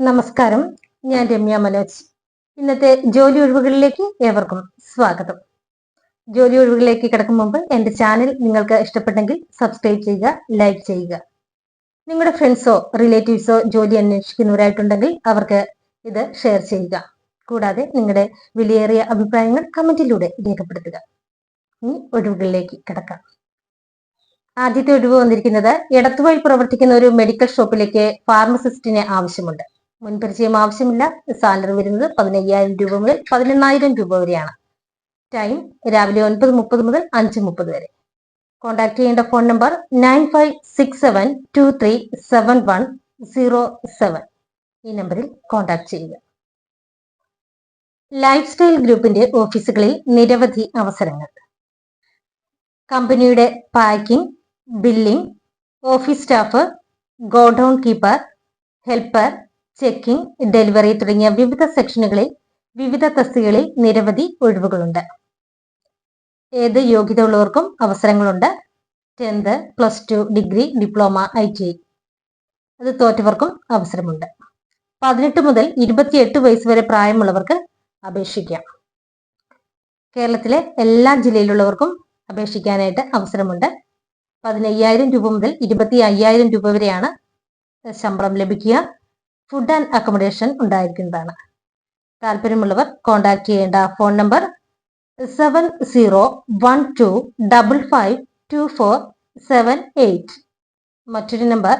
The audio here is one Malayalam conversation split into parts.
നമസ്കാരം. ഞാൻ രമ്യ മനോജ്. ഇന്നത്തെ ജോലി ഒഴിവുകളിലേക്ക് ഏവർക്കും സ്വാഗതം. ജോലി ഒഴിവുകളിലേക്ക് കിടക്കും മുമ്പ് എന്റെ ചാനൽ നിങ്ങൾക്ക് ഇഷ്ടപ്പെട്ടെങ്കിൽ സബ്സ്ക്രൈബ് ചെയ്യുക ലൈക്ക് ചെയ്യുക. നിങ്ങളുടെ ഫ്രണ്ട്സോ റിലേറ്റീവ്സോ ജോലി അന്വേഷിക്കുന്നവരായിട്ടുണ്ടെങ്കിൽ അവർക്ക് ഇത് ഷെയർ ചെയ്യുക. കൂടാതെ നിങ്ങളുടെ വിലയേറിയ അഭിപ്രായങ്ങൾ കമന്റിലൂടെ രേഖപ്പെടുത്തുക. ഇനി ഒഴിവുകളിലേക്ക് കിടക്കാം. ആദ്യത്തെ ഒഴിവ് വന്നിരിക്കുന്നത് ഇടത്തുവഴി പ്രവർത്തിക്കുന്ന ഒരു മെഡിക്കൽ ഷോപ്പിലേക്ക് ഫാർമസിസ്റ്റിനെ ആവശ്യമുണ്ട്. മുൻപരിചയം ആവശ്യമില്ല. സാലറി വരുന്നത് പതിനയ്യായിരം രൂപ മുതൽ പതിനെണ്ണായിരം രൂപ വരെയാണ്. ടൈം രാവിലെ ഒൻപത് മുപ്പത് മുതൽ അഞ്ച് മുപ്പത് വരെ. കോൺടാക്ട് ചെയ്യേണ്ട phone number nine five six seven two three seven one zero seven ഈ നമ്പറിൽ കോൺടാക്ട് ചെയ്യുക. ലൈഫ് സ്റ്റൈൽ ഗ്രൂപ്പിന്റെ ഓഫീസുകളിൽ നിരവധി അവസരങ്ങൾ. കമ്പനിയുടെ packing billing office staff godown keeper helper checking delivery തുടങ്ങിയ വിവിധ സെക്ഷനുകളിൽ വിവിധ തസ്തികകളിൽ നിരവധി ഒഴിവുകളുണ്ട്. ഏത് യോഗ്യത ഉള്ളവർക്കും അവസരങ്ങളുണ്ട്. Tenth plus two degree diploma I T I അത് തോറ്റവർക്കും അവസരമുണ്ട്. പതിനെട്ട് മുതൽ ഇരുപത്തിയെട്ട് വയസ്സ് വരെ പ്രായമുള്ളവർക്ക് അപേക്ഷിക്കാം. കേരളത്തിലെ എല്ലാ ജില്ലയിലുള്ളവർക്കും അപേക്ഷിക്കാനായിട്ട് അവസരമുണ്ട്. പതിനയ്യായിരം രൂപ മുതൽ ഇരുപത്തി അയ്യായിരം രൂപ വരെയാണ് ശമ്പളം ലഭിക്കുക. ഫുഡ് ആൻഡ് അക്കോമഡേഷൻ ഉണ്ടായിരിക്കുന്നതാണ്. താല്പര്യമുള്ളവർ കോൺടാക്ട് ചെയ്യേണ്ട phone number seven zero one two double five two four seven eight മറ്റൊരു number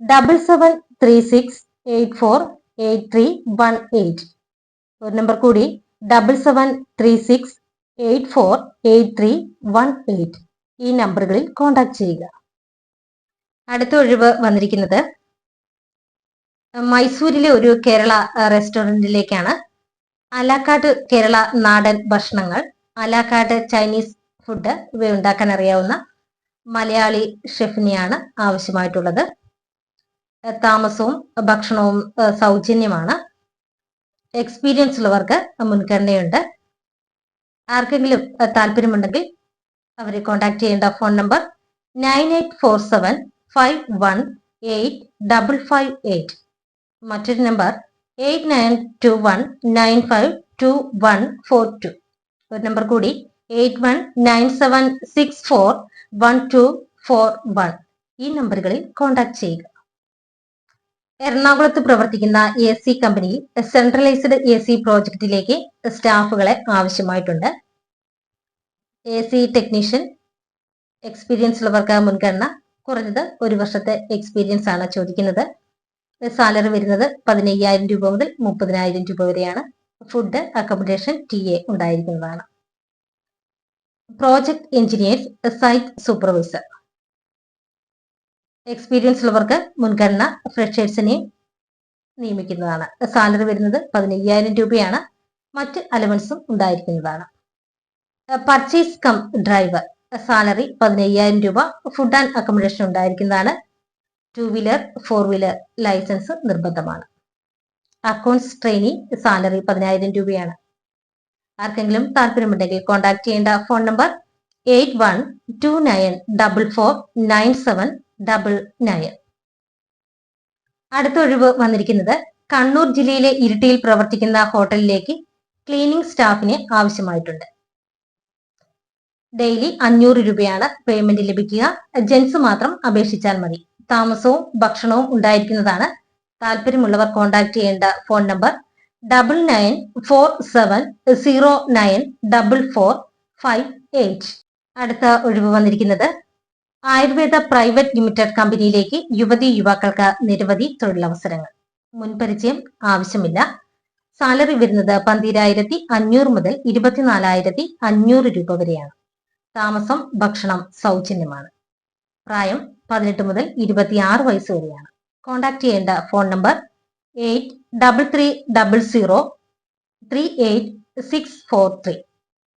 double seven three six eight four eight three one eight ഒരു നമ്പർ കൂടി double seven three six eight four eight three one eight ഈ നമ്പറുകളിൽ കോൺടാക്ട് ചെയ്യുക. അടുത്ത ഒഴിവ് വന്നിരിക്കുന്നത് മൈസൂരിലെ ഒരു കേരള റെസ്റ്റോറന്റിലേക്കാണ് അലാക്കാട്ട് കേരള നാടൻ ഭക്ഷണങ്ങൾ അലാക്കാട്ട് ചൈനീസ് ഫുഡ് ഇവ ഉണ്ടാക്കാൻ അറിയാവുന്ന മലയാളി ഷെഫിനെയാണ് ആവശ്യമായിട്ടുള്ളത്. താമസവും ഭക്ഷണവും സൗജന്യമാണ്. എക്സ്പീരിയൻസ് ഉള്ളവർക്ക് മുൻഗണനയുണ്ട്. ആർക്കെങ്കിലും താല്പര്യമുണ്ടെങ്കിൽ അവരെ കോൺടാക്ട് ചെയ്യേണ്ട phone number nine eight four seven five one eight double five eight. മറ്റൊരു number eight nine two one nine five two one four two ഒരു നമ്പർ കൂടി eight one nine seven six four one two four one ഈ നമ്പറുകളിൽ കോൺടാക്ട് ചെയ്യുക. എറണാകുളത്ത് പ്രവർത്തിക്കുന്ന എ സി കമ്പനിയിൽ സെൻട്രലൈസ്ഡ് എ സി പ്രോജക്റ്റിലേക്ക് സ്റ്റാഫുകളെ ആവശ്യമായിട്ടുണ്ട്. എ സി ടെക്നീഷ്യൻ എക്സ്പീരിയൻസ് ഉള്ളവർക്ക് മുൻഗണന കുറഞ്ഞത് ഒരു വർഷത്തെ എക്സ്പീരിയൻസ് ആണ് ചോദിക്കുന്നത്. സാലറി വരുന്നത് പതിനയ്യായിരം രൂപ മുതൽ മുപ്പതിനായിരം രൂപ വരെയാണ്. ഫുഡ് അക്കോമഡേഷൻ ടി എ ഉണ്ടായിരിക്കുന്നതാണ്. Project engineers site supervisor experience ഉള്ളവർക്ക് മുൻഗണന ഫ്രഷേഴ്സിനെ നിയമിക്കുന്നതാണ്. സാലറി വരുന്നത് പതിനയ്യായിരം രൂപയാണ്. മറ്റ് അലവൻസും ഉണ്ടായിരിക്കുന്നതാണ്. പർച്ചേസ് കം ഡ്രൈവർ സാലറി പതിനയ്യായിരം രൂപ. ഫുഡ് ആൻഡ് അക്കോമഡേഷൻ ഉണ്ടായിരിക്കുന്നതാണ്. Two wheeler four wheeler licence നിർബന്ധമാണ്. അക്കൗണ്ട്സ് ട്രെയിനി സാലറി പതിനായിരം രൂപയാണ്. ആർക്കെങ്കിലും താല്പര്യമുണ്ടെങ്കിൽ കോൺടാക്ട് ചെയ്യേണ്ട phone number eight one two nine double four nine seven double nine അടുത്ത ഒഴിവ് വന്നിരിക്കുന്നത് കണ്ണൂർ ജില്ലയിലെ ഇരിട്ടിയിൽ പ്രവർത്തിക്കുന്ന ഹോട്ടലിലേക്ക് ക്ലീനിംഗ് സ്റ്റാഫിനെ ആവശ്യമായിട്ടുണ്ട്. ഡെയിലി അഞ്ഞൂറ് രൂപയാണ് പേയ്മെന്റ് ലഭിക്കുക. ജെൻസ് മാത്രം അപേക്ഷിച്ചാൽ മതി. താമസവും ഭക്ഷണവും ഉണ്ടായിരിക്കുന്നതാണ്. താല്പര്യമുള്ളവർ കോൺടാക്ട് ചെയ്യേണ്ട phone number double nine four seven zero nine double four five eight അടുത്ത ഒഴിവ് വന്നിരിക്കുന്നത്. ആയുർവേദ പ്രൈവറ്റ് ലിമിറ്റഡ് കമ്പനിയിലേക്ക് യുവതി യുവാക്കൾക്ക് നിരവധി തൊഴിലവസരങ്ങൾ. മുൻപരിചയം ആവശ്യമില്ല. സാലറി വരുന്നത് പന്തിരായിരത്തി അഞ്ഞൂറ് മുതൽ ഇരുപത്തിനാലായിരത്തി അഞ്ഞൂറ് രൂപ വരെയാണ്. താമസം ഭക്ഷണം സൗജന്യമാണ്. പ്രായം പതിനെട്ട് മുതൽ ഇരുപത്തിയാറ് വയസ്സ് വരെയാണ്. കോൺടാക്ട് ചെയ്യേണ്ട phone number eight double three double zero three eight six four three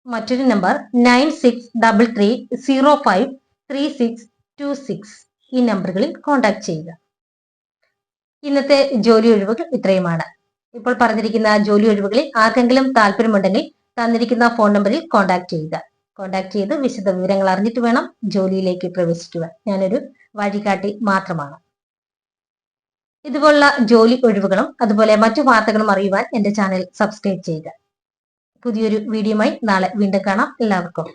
മറ്റൊരു number nine six double three zero five three six two six ഈ നമ്പറുകളിൽ കോൺടാക്ട് ചെയ്യുക. ഇന്നത്തെ ജോലി ഒഴിവുകൾ ഇത്രയുമാണ്. ഇപ്പോൾ പറഞ്ഞിരിക്കുന്ന ജോലി ഒഴിവുകളിൽ ആർക്കെങ്കിലും താല്പര്യമുണ്ടെങ്കിൽ തന്നിരിക്കുന്ന ഫോൺ നമ്പറിൽ കോൺടാക്ട് ചെയ്യുക. കോൺടാക്ട് ചെയ്ത് വിശദ വിവരങ്ങൾ അറിഞ്ഞിട്ട് വേണം ജോലിയിലേക്ക് പ്രവേശിക്കുക ഞാനൊരു വഴികാട്ടി മാത്രമാണ്. ഇതുപോലുള്ള ജോലി ഒഴിവുകളും അതുപോലെ മറ്റു വാർത്തകളും അറിയുവാൻ എന്റെ ചാനൽ സബ്സ്ക്രൈബ് ചെയ്യുക. പുതിയൊരു വീഡിയോയുമായി നാളെ വീണ്ടും കാണാം. എല്ലാവർക്കും